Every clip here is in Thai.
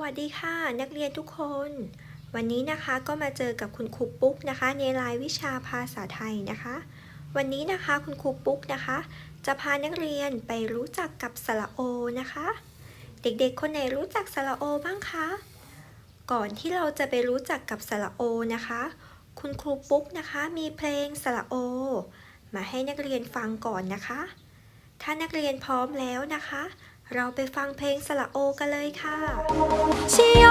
วัสดีค่ะนักเรียนทุกคน วันนี้นะคะก็มาเจอกับคุณครูปุ๊กนะคะ ในรายวิชาภาษาไทยนะคะ วันนี้นะคะคุณครูปุ๊กนะคะ จะพานักเรียนไปรู้จักกับสระโอนะคะ เด็กๆ คนไหนรู้จักสระโอบ้างคะก่อนที่เราจะไปรู้จักกับสระโอนะคะ คุณครูปุ๊กนะคะมีเพลงสระโอ มาให้นักเรียนฟังก่อนนะคะ ถ้านักเรียนพร้อมแล้วนะคะ เราไปฟังเพลงสละโอกันเลยค่ะชิโย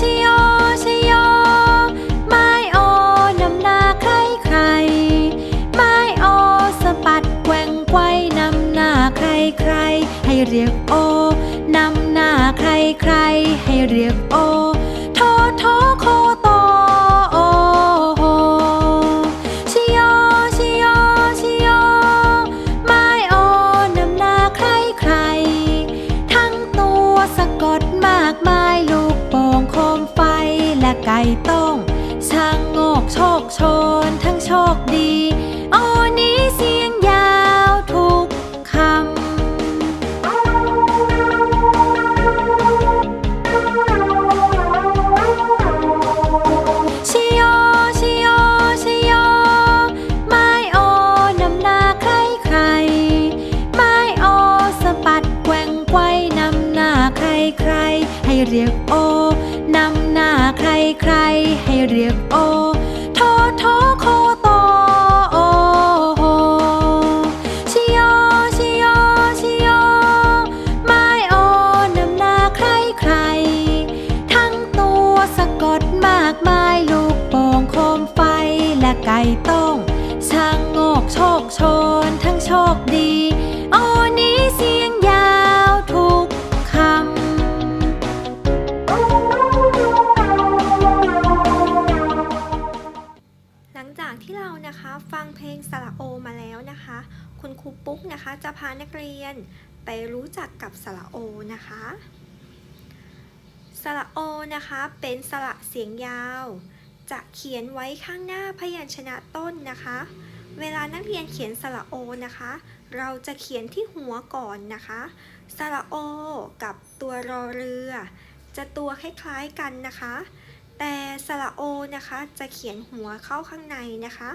ชิโยชิโยไม่โอนำหน้าใครใคร ไม่โอสะบัดแกว่งไกวนำหน้าใครใคร ให้เรียกโอนำหน้าใครใคร ให้เรียกโอ ไม่ต้องช่างโงกโชคชนทั้งโชคดี เรียกโอทโทโคโตโอโหชิโยชิโยชิโยไม่โอนำหน้าใครใคร ทั้งตัวสะกดมากมายลูกโป่งโคมไฟและไก่ต้องช่างโงกโชคชนทั้งโชคดี นะคะจะพานักเรียนไปรู้จักกับสระโอนะคะ สระโอนะคะเป็นสระเสียงยาว จะเขียนไว้ข้างหน้าพยัญชนะต้นนะคะ เวลานักเรียนเขียนสระโอนะคะ เราจะเขียนที่หัวก่อนนะคะ สระโอ กับตัวรอเรือ จะตัวคล้ายๆกันนะคะ แต่สระโอนะคะจะเขียนหัวเข้าข้างในนะคะ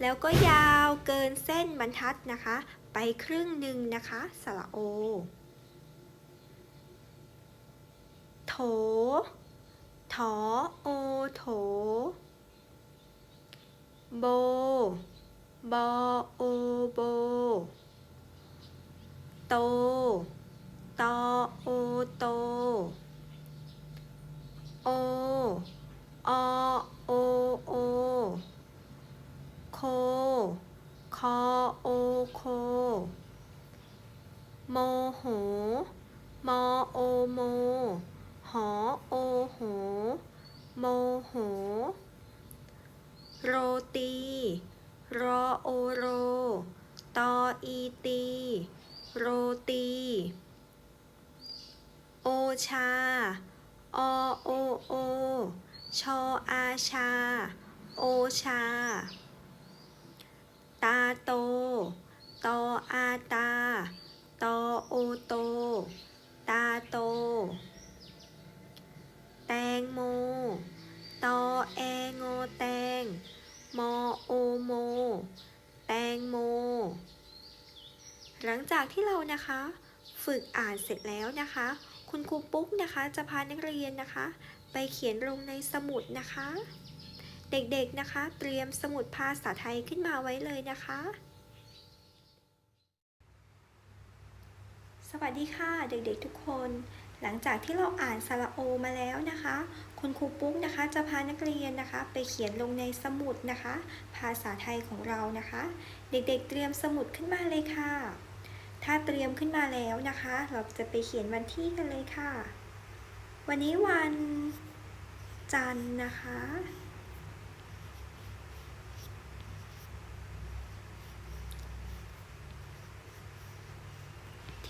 แล้วก็ยาวเกินเส้นบรรทัดนะคะ ไปครึ่งหนึ่งนะคะสระโอ โถ ถอโอโถ โบบอโอโบ โต ตอโอโต โอ อโอโอโค คอโอโค โมโห มอโอโม หอโอโห โมโห โรตี รอโอโร ตออีตี โรตี โอชา อโอโอ ชออาชา โอชา ตาโต ตออาตา ตอโอโต ตาโต แตงโม ตอแองอแตง มอโอโม แตงโม หลังจากที่เรานะคะ ฝึกอ่านเสร็จแล้วนะคะ คุณครูปุ๊กนะคะจะพานักเรียนนะคะ ไปเขียนลงในสมุดนะคะ เด็กๆนะคะ เตรียมสมุดภาษาไทยขึ้นมาไว้เลยนะคะ สวัสดีค่ะเด็กๆทุกคน หลังจากที่เราอ่านสระโอมาแล้วนะคะ คุณครูปุ๊กนะคะ จะพานักเรียนนะคะ ไปเขียนลงในสมุดนะคะ ภาษาไทยของเรานะคะ เด็กๆ เตรียมสมุดขึ้นมาเลยค่ะ ถ้าเตรียมขึ้นมาแล้วนะคะ เราจะไปเขียนวันที่กันเลยค่ะ วันนี้วันจันทร์นะคะ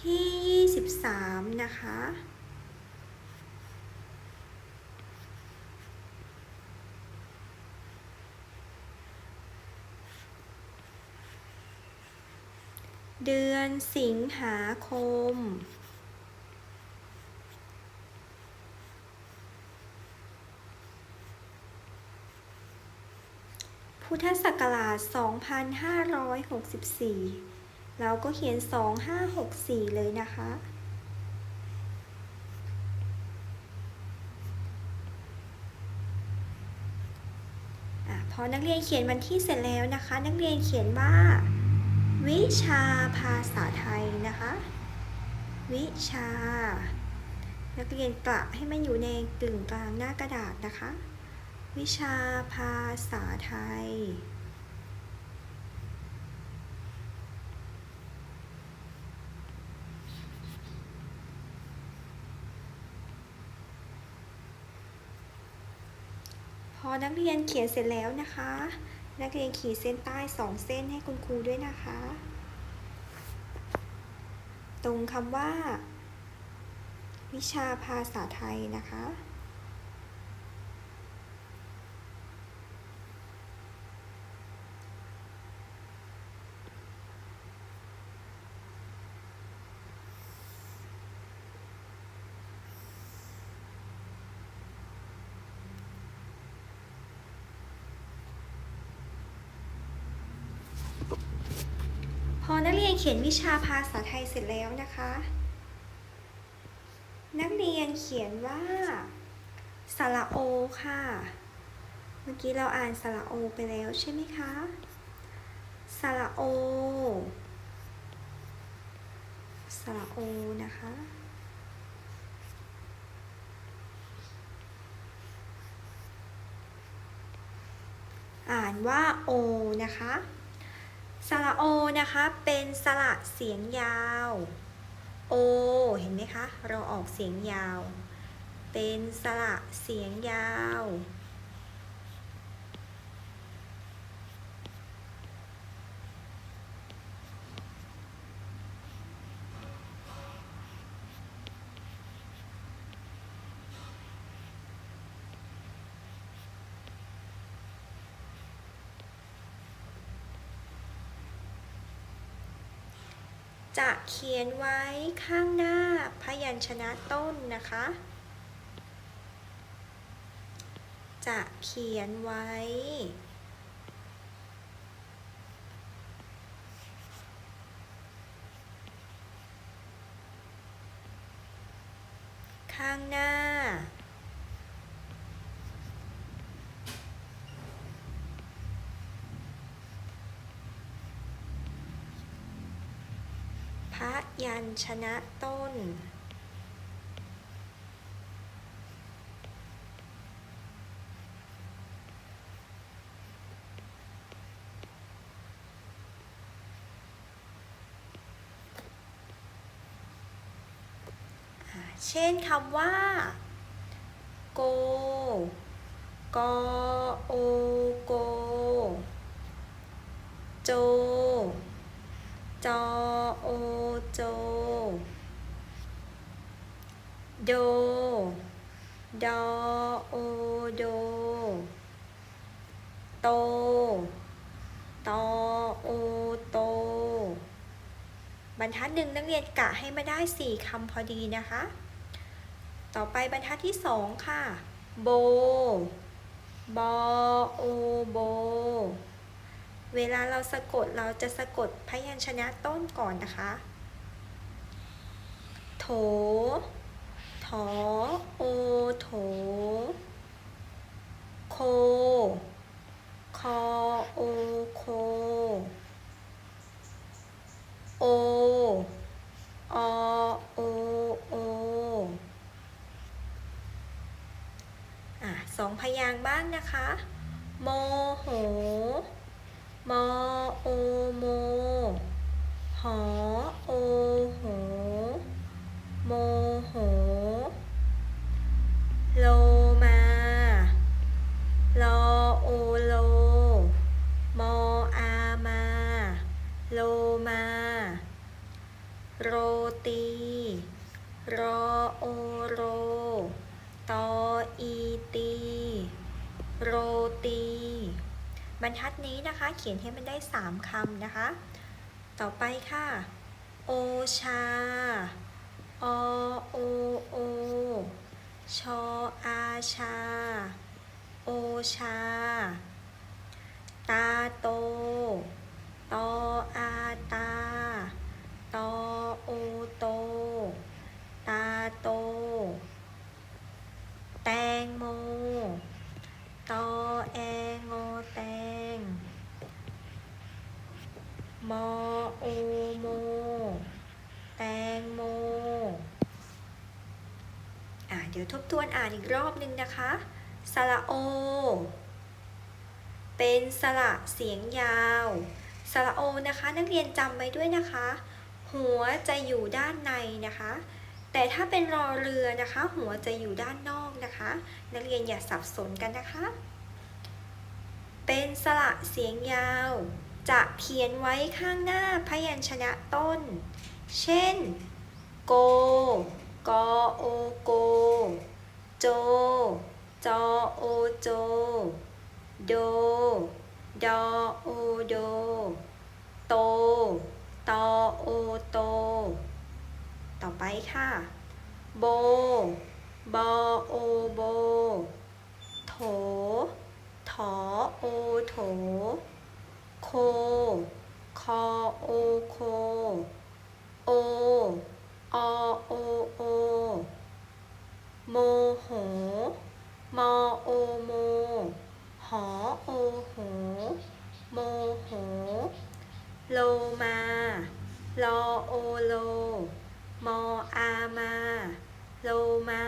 ที่ 23 นะคะ เดือนสิงหาคมพุทธศักราช 2564 เราก็เขียน 2564 เลยนะคะ พอนักเรียนเขียนวันที่เสร็จแล้วนะคะ นักเรียนเขียนว่า วิชาภาษาไทยนะคะ วิชา นักเรียนกระให้มันอยู่ในกึ่งกลางหน้ากระดาษนะคะ วิชาภาษาไทย อนักเรียนเขียนเสร็จแล้วนะคะ นักเรียนขีดเส้นใต้สองเส้นให้คุณครูด้วยนะคะ ตรงคำว่า วิชาภาษาไทยนะคะ เขียนวิชาภาษาไทยเสร็จแล้วนะคะ นักเรียนเขียนว่าสระโอค่ะ เมื่อกี้เราอ่านสระโอไปแล้วใช่ไหมคะสระโอสระโอนะคะ อ่านว่าโอนะคะ สระโอนะคะเป็นสระเสียงยาวโอเห็นไหมคะ เราออกเสียงยาว เป็นสระเสียงยาว จะเขียนไว้ข้างหน้าพยัญชนะต้นนะคะ จะเขียนไว้ ข้างหน้า พระยัญชนะต้น เช่นคำว่า โก กโอโก โจ จอโอโจ โด ดอโอโด โต ตอโอโต บรรทัดหนึ่งนักเรียนกะให้มาได้สี่คำพอดีนะคะ ต่อไปบรรทัดที่สองค่ะ โบ บอโอโบ เวลาเราสะกดเราจะสะกดพยัญชนะต้นก่อนนะคะ โถ ถอ โอ โถ โค คอ โอ โค โอ อโอ โอ อะสองพยางค์บ้างนะคะ โมโห มอโอโมหอโอโหโมโหโลมา ลอโอโล มออามา โลมา โรตี รอโอโร ตออีตี โรตี บรรทัดนี้นะคะ เขียนให้มันได้ 3คำนะคะ ต่อไปค่ะ โอชา อโอโอ ชออาชา โอชา ตาโต ตออาตา ตอโอโตาโต แตงโม ตอแองอแตง มอโอโม แตงโม อ่าเดี๋ยวทบทวนอ่านอีกรอบนึงนะคะ สระโอ เป็นสระเสียงยาว สระโอนะคะ นักเรียนจำไว้ด้วยนะคะ หัวจะอยู่ด้านในนะคะ แต่ถ้าเป็นรอเรือนะคะ หัวจะอยู่ด้านนอกนะคะ นักเรียนอย่าสับสนกันนะคะ เป็นสระเสียงยาว จะเขียนไว้ข้างหน้าพยัญชนะต้น เช่น โก กอโอโก โจ จอโอโจ โด ดอโอโด โต ตอโอโต ต่อไปค่ะ โบ บอโอโบ โถ ถอโอโถ โค คอโอโค โอ อโอโอโมโหมโอโมหอโอโหโมโหโลมาลอโอโลมออามาโลมา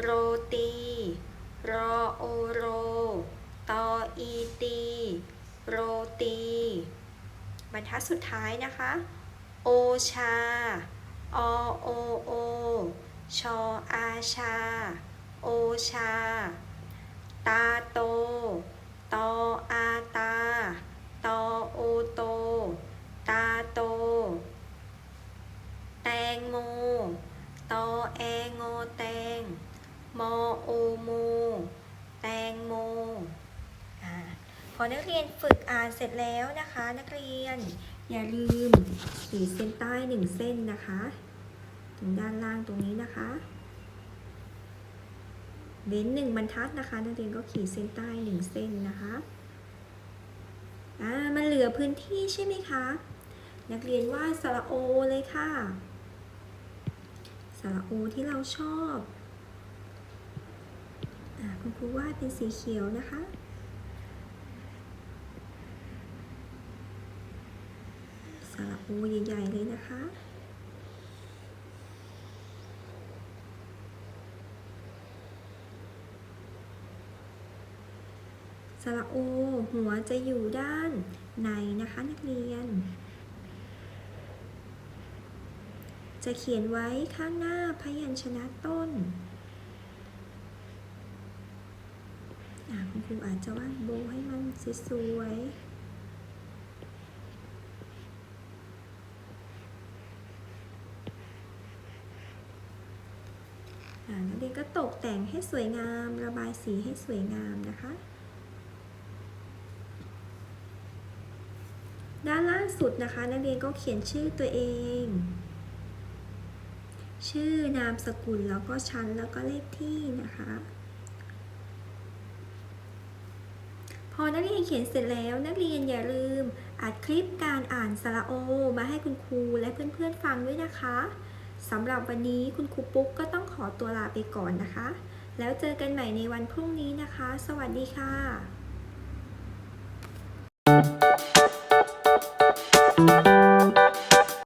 โรตีรอโอโรตออีตีโรตีบรรทัดสุดท้ายนะคะ โอชา อโอโอ ชออาชา โอชา ตาโต ตออาตา ตอโอโต ตาโต แตงโม ตอแองอแตง มอโอโม แตงโมพอนักเรียนฝึกอ่านเสร็จแล้วนะคะ นักเรียน อย่าลืมขีดเส้นใต้หนึ่งเส้นนะคะ ถึงด้านล่างตรงนี้นะคะ เว้นหนึ่งบรรทัดนะคะนักเรียนก็ขีดเส้นใต้หนึ่งเส้นนะคะอ่ามันเหลือพื้นที่ใช่ไหมคะ นักเรียนวาดสระโอเลยค่ะสระโอที่เราชอบอาคุณครูวาดเป็นสีเขียวนะคะ สระโอใหญ่ๆเลยนะคะ สระโอหัวจะอยู่ด้านในนะคะนักเรียน จะเขียนไว้ข้างหน้าพยัญชนะต้นอะคุณครูอาจจะวาดโบให้มันสวยๆอะนักเรียน ก็ตกแต่งให้สวยงาม ระบายสีให้สวยงามนะคะ ด้านล่างสุดนะคะ นักเรียนก็เขียนชื่อตัวเอง ชื่อนามสกุลแล้วก็ชั้นแล้วก็เลขที่นะคะพอนักเรียนเขียนเสร็จแล้วนักเรียนอย่าลืมอัดคลิปการอ่านสระโอ มาให้คุณครูและเพื่อนๆฟังด้วยนะคะ สำหรับวันนี้คุณครูปุ๊กก็ต้องขอตัวลาไปก่อนนะคะ แล้วเจอกันใหม่ในวันพรุ่งนี้นะคะ สวัสดีค่ะ